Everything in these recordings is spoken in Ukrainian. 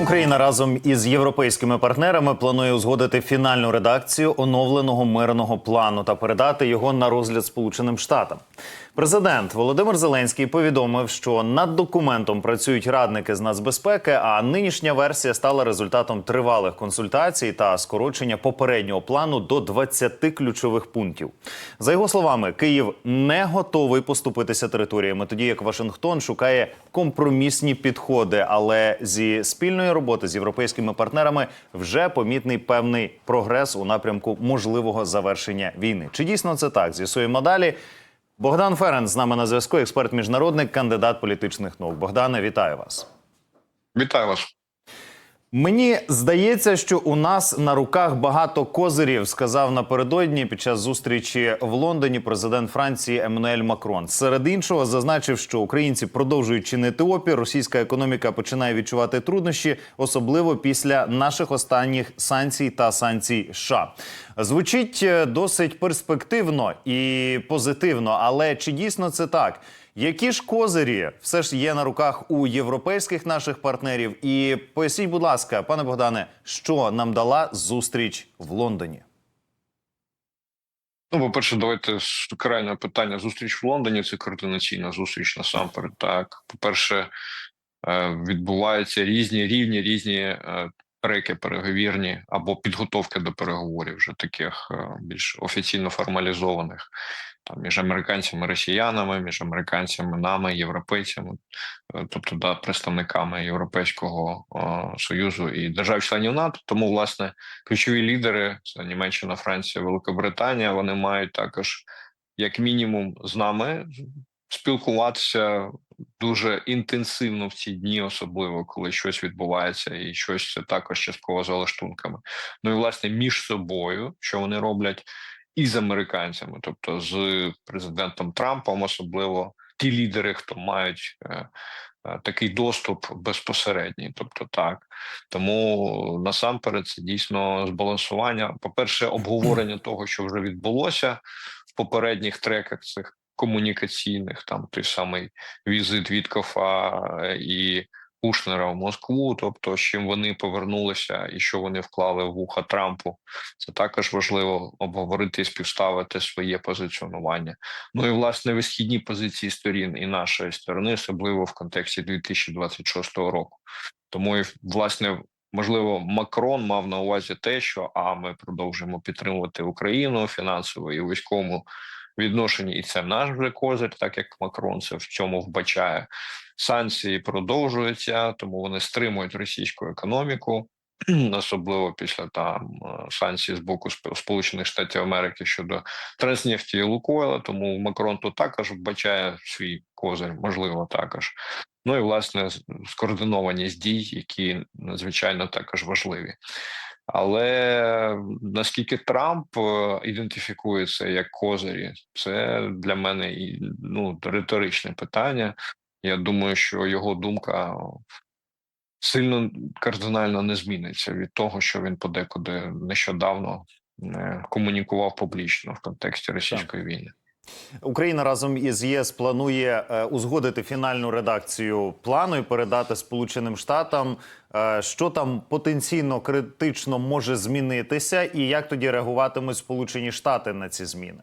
Україна разом із європейськими партнерами планує узгодити фінальну редакцію оновленого мирного плану та передати його на розгляд Сполученим Штатам. Президент Володимир Зеленський повідомив, що над документом працюють радники з нацбезпеки. А нинішня версія стала результатом тривалих консультацій та скорочення попереднього плану до 20 ключових пунктів. За його словами, Київ не готовий поступитися територіями, тоді як Вашингтон шукає компромісні підходи. Але зі спільної роботи з європейськими партнерами вже помітний певний прогрес у напрямку можливого завершення війни. Чи дійсно це так? З'ясуємо далі. Богдан Ферен з нами на зв'язку, експерт міжнародник, кандидат політичних наук. Богдане, вітаю вас. Вітаю вас. Мені здається, що у нас на руках багато козирів, сказав напередодні під час зустрічі в Лондоні президент Франції Еммануель Макрон. Серед іншого зазначив, що українці продовжують чинити опір. Російська економіка починає відчувати труднощі, особливо після наших останніх санкцій та санкцій. США. звучить е, досить перспективно і позитивно, але чи дійсно це так? Які ж козирі все ж є на руках у європейських наших партнерів? І поясніть, будь ласка, пане Богдане, що нам дала зустріч в Лондоні? Ну, по-перше, давайте з крайнього питання. Зустріч в Лондоні це координаційна зустріч насамперед. Так, по-перше, е, відбуваються різні рівні, різні е, треки переговірні або підготовки до переговорів, вже таких е, більш офіційно формалізованих там між американцями, росіянами, між американцями, нами, європейцями, е, тобто да, представниками Європейського е, союзу і держав-членів НАТО. Тому власне ключові лідери це Німеччина, Франція, Великобританія. Вони мають також, як мінімум, з нами спілкуватися дуже інтенсивно в ці дні, особливо коли щось відбувається, і щось це також частково за лаштунками. Ну і власне між собою, що вони роблять і з американцями, тобто з президентом Трампом, особливо ті лідери, хто мають е, е, такий доступ безпосередній, тобто так. Тому насамперед це дійсно збалансування. По перше, обговорення того, що вже відбулося в попередніх треках цих комунікаційних, там той самий візит Віткофа е, і Кушнера в Москву, тобто з чим вони повернулися і що вони вклали в вуха Трампу, це також важливо обговорити і співставити своє позиціонування. Ну і власне висхідні позиції сторін і нашої сторони, особливо в контексті 2026 року. Тому і власне. Можливо, Макрон мав на увазі те, що а ми продовжуємо підтримувати Україну фінансово і військовому відношенні, і це наш вже козир, так як Макрон це в цьому вбачає. Санкції продовжуються, тому вони стримують російську економіку, особливо після там е, санкцій з боку Сполучених Штатів Америки щодо Транснефті і Лукойла. Тому Макрон тут також вбачає свій козир, можливо, також. Ну і власне скоординованість дій, які надзвичайно також важливі. Але наскільки Трамп е, ідентифікується як козирі, це для мене і ну риторичне питання. Я думаю, що його думка сильно кардинально не зміниться від того, що він подекуди нещодавно е, комунікував публічно в контексті російської так. війни. Україна разом із ЄС планує е, узгодити фінальну редакцію плану і передати Сполученим Штатам. Е, що там потенційно критично може змінитися, і як тоді реагуватимуть Сполучені Штати на ці зміни?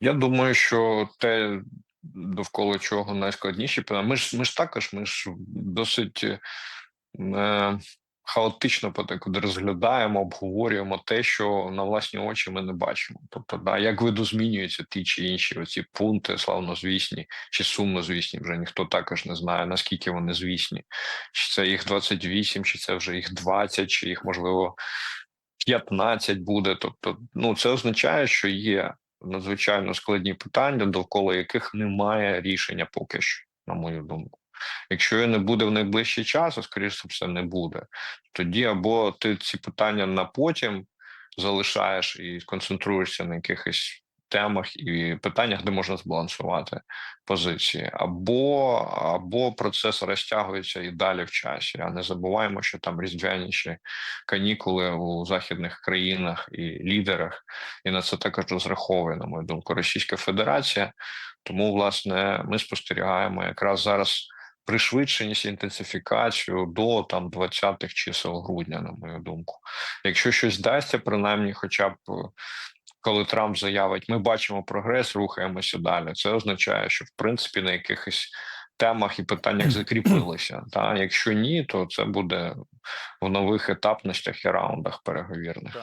Я думаю, що те, довкола чого найскладніші питання. Ми ж ми ж також ми ж досить е, хаотично подекуди розглядаємо, обговорюємо те, що на власні очі ми не бачимо. Тобто, да, як виду змінюються ті чи інші оці пункти, славнозвісні чи сумнозвісні, вже ніхто також не знає, наскільки вони звісні, чи це їх 28, чи це вже їх 20, чи їх можливо 15 буде. Тобто, ну це означає, що є надзвичайно складні питання, довкола яких немає рішення поки що, на мою думку. Якщо його не буде в найближчий час, а скоріше все не буде, тоді або ти ці питання на потім залишаєш і концентруєшся на якихось темах і питаннях, де можна збалансувати позиції, або або процес розтягується і далі в часі. А не забуваємо, що там різдвяніші канікули у західних країнах і лідерах, і на це також розраховує, на мою думку, Російська Федерація. Тому, власне, ми спостерігаємо якраз зараз пришвидшеність, інтенсифікацію до там 20-х чисел грудня, на мою думку. Якщо щось вдасться, принаймні, хоча б е, коли Трамп заявить, ми бачимо прогрес, рухаємося далі. Це означає, що в принципі на якихось темах і питаннях закріпилися. Та якщо ні, то це буде в нових етапностях і раундах переговірних.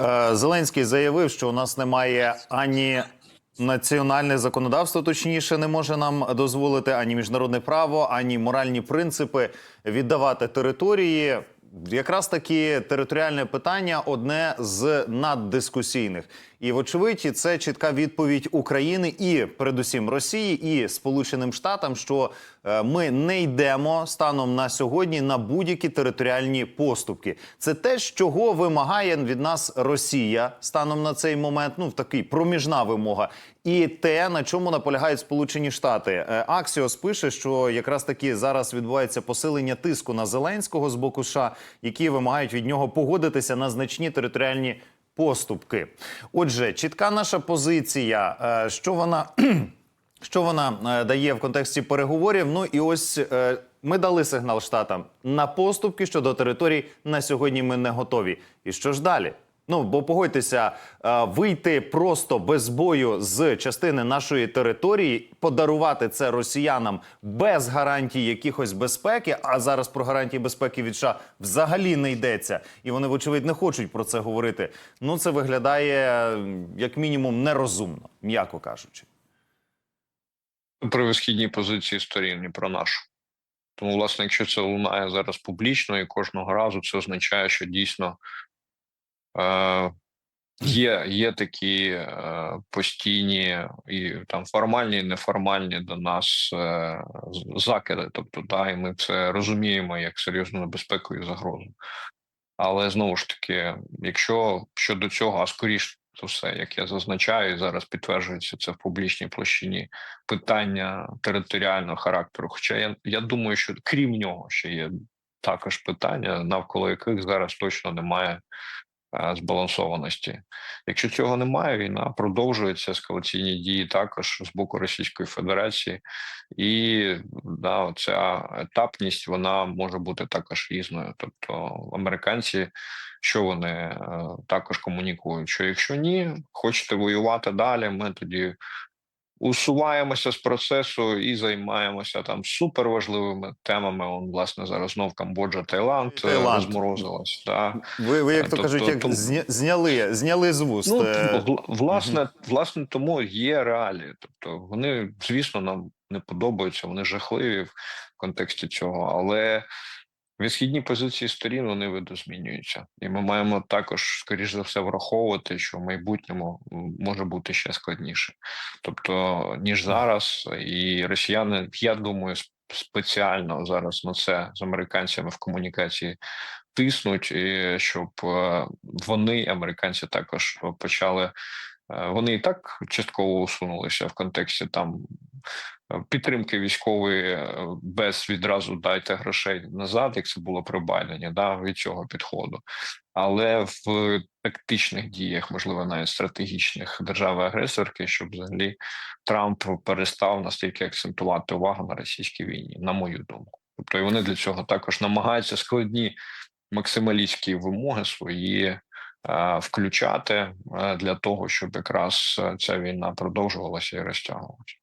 Е, Зеленський заявив, що у нас немає ані національне законодавство, точніше, не може нам дозволити ані міжнародне право, ані моральні принципи віддавати території. Якраз таки територіальне питання одне з наддискусійних, і вочевидь, це чітка відповідь України і передусім Росії і Сполученим Штатам, що е, ми не йдемо станом на сьогодні на будь-які територіальні поступки. Це те, чого вимагає від нас Росія станом на цей момент. Ну в такий проміжна вимога, і те, на чому наполягають Сполучені Штати. Е, Аксіос пише, що якраз таки зараз відбувається посилення тиску на Зеленського з боку США, які вимагають від нього погодитися на значні територіальні поступки. Отже, чітка наша позиція, е, що вона. Що вона е, дає в контексті переговорів? Ну і ось е, ми дали сигнал штатам на поступки щодо територій. На сьогодні ми не готові. І що ж далі? Ну бо погодьтеся, е, вийти просто без бою з частини нашої території, подарувати це росіянам без гарантій якихось безпеки. А зараз про гарантії безпеки від США взагалі не йдеться, і вони, вочевидь, не хочуть про це говорити. Ну це виглядає як мінімум нерозумно, м'яко кажучи. При висхідній позиції сторін і про нашу. Тому, власне, якщо це лунає зараз публічно і кожного разу, це означає, що дійсно є, є такі е, постійні і там формальні, і неформальні до нас е, закиди. Тобто, да, і ми це розуміємо як серйозну небезпеку і загрозу. Але знову ж таки, якщо щодо цього, а скоріш за все, як я зазначаю, і зараз підтверджується це в публічній площині питання територіального характеру. Хоча я, я думаю, що крім нього ще є також питання, навколо яких зараз точно немає збалансованості. Якщо цього немає, війна продовжується ескалаційні дії також з боку Російської Федерації, і да, ця етапність вона може бути також різною. Тобто американці, що вони е, також комунікують, що якщо ні, хочете воювати далі, ми тоді усуваємося з процесу і займаємося там суперважливими темами. Он, власне, зараз знов Камбоджа, Таїланд, е, Таїланд. розморозилась. Да. Ви, ви як то Тобто, кажуть, як тому- зня- зняли, зняли з вуст. Ну, е, вла- власне, власне, тому є реалії. Тобто вони, звісно, нам не подобаються, вони жахливі в контексті цього, але висхідні позиції сторін вони видозмінюються. І ми маємо також, скоріш за все, враховувати, що в майбутньому може бути ще складніше. Тобто, ніж зараз, і росіяни, я думаю, спеціально зараз на це з американцями в комунікації тиснуть, і щоб е, вони, американці, також почали. Е, Вони і так частково усунулися в контексті там е, підтримки військової е, без відразу дайте грошей назад, як це було при Байдені, да, від цього підходу. Але в тактичних діях, можливо, навіть стратегічних держави-агресорки, щоб взагалі Трамп перестав настільки акцентувати увагу на російській війні, на мою думку. Тобто, і вони для цього також намагаються складні максималістські вимоги свої включати е, для того, щоб якраз е, ця війна продовжувалася і розтягувалася.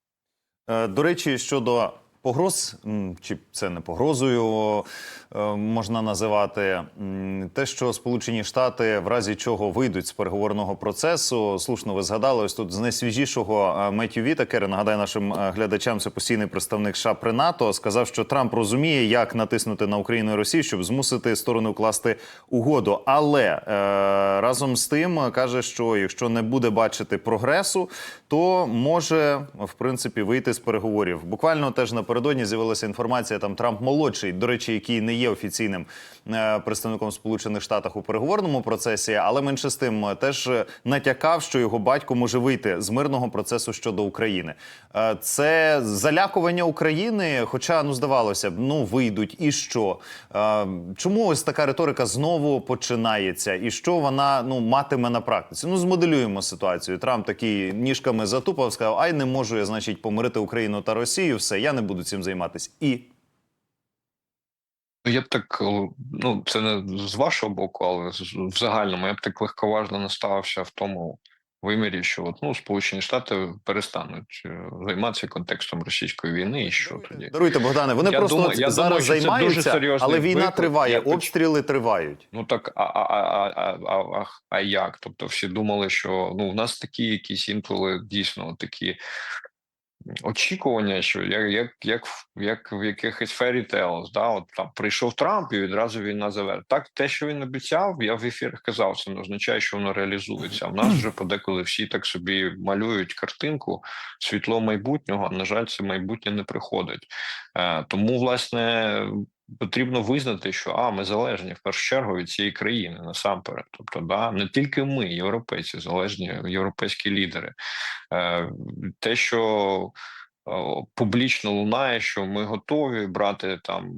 Е, До речі, щодо погроз, чи це не погрозою е, можна називати, те, що Сполучені Штати в разі чого вийдуть з переговорного процесу. Слушно, ви згадали ось тут з найсвіжішого е, Меттю Вітакера. Нагадаю нашим е, глядачам, це постійний представник США при НАТО. Сказав, що Трамп розуміє, як натиснути на Україну і Росію, щоб змусити сторони укласти угоду. Але разом з тим каже, що якщо не буде бачити прогресу, то може в принципі вийти з переговорів. Буквально теж напередодні з'явилася інформація. Там Трамп молодший, до речі, який не є офіційним е, представником Сполучених Штатів у переговорному процесі, але менше з тим е, теж е, натякав, що його батько може вийти з мирного процесу щодо України. Це залякування України. Хоча ну здавалося б, ну вийдуть і що? Чому ось така риторика знову починається? І що вона ну матиме на практиці? Ну змоделюємо ситуацію. Трамп такий ніжками затупав, сказав: Ай, не можу я, значить, помирити Україну та Росію. Все, я не буду цим займатися. І Ну, я б так, е, ну це не з вашого боку, але в загальному я б так легковажно не ставився в тому вимірі, що от, ну, Сполучені Штати перестануть е, займатися контекстом російської війни, і що тоді? Даруйте, Богдане. Вони Я просто думаю- я зараз думаю, займаються, але війна виклик. триває, Я обстріли тривають. Ну так, а, а, а, а, а, а, а як? Тобто всі думали, що ну, в нас такі якісь інколи дійсно такі очікування, що як, як, як, як в якихось fairy да, от там прийшов Трамп і відразу війна завершена. Так, те, що він обіцяв, я в ефірах казав, це не означає, що воно реалізується. А в нас вже подеколи всі так собі малюють картинку світло майбутнього. а, На жаль, це майбутнє не приходить. Е, тому, власне, потрібно визнати, що а ми залежні в першу чергу від цієї країни насамперед. Тобто, да, не тільки ми, європейці, залежні європейські лідери. Е, те, що публічно лунає, що ми готові брати там,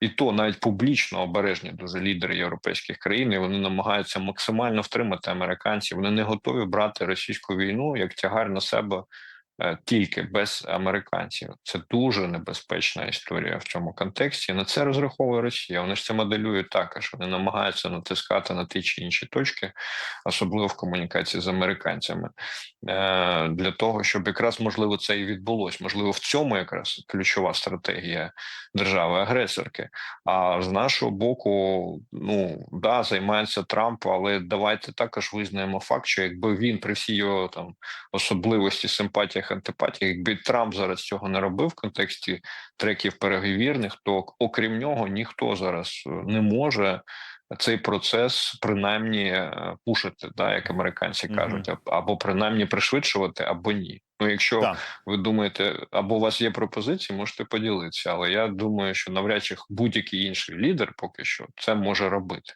і то навіть публічно обережні дуже лідери європейських країн. і Вони намагаються максимально втримати американців. Вони не готові брати російську війну як тягар на себе. Е, Тільки без американців це дуже небезпечна історія в цьому контексті. На це розраховує Росія. Вони ж це моделюють також. Вони намагаються натискати на ті чи інші точки, особливо в комунікації з американцями е, для того, щоб якраз можливо це і відбулось. Можливо, в цьому якраз ключова стратегія держави-агресорки. А з нашого боку, ну да, займається Трамп, але давайте також визнаємо факт, що якби він при всій його там особливості, симпатіях, антипатіях, якби Трамп зараз цього не робив в контексті треків переговірних, то окрім нього ніхто зараз е, не може цей процес принаймні е, пушити, да, як американці кажуть, або принаймні пришвидшувати, або ні. Ну, якщо Так. ви думаєте, або у вас є пропозиції, можете поділитися. Але я думаю, що навряд чи будь-який інший лідер поки що це може робити.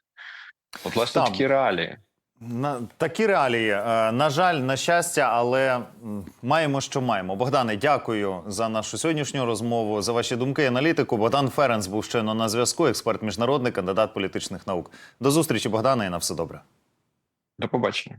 От, власне, Так. такі реалії. На такі реалії. Е, На жаль, на щастя, але маємо, що маємо. Богдане, дякую за нашу сьогоднішню розмову, за ваші думки і аналітику. Богдан Ференц був щойно на зв'язку, експерт міжнародний, кандидат політичних наук. До зустрічі, Богдане, і на все добре. До побачення.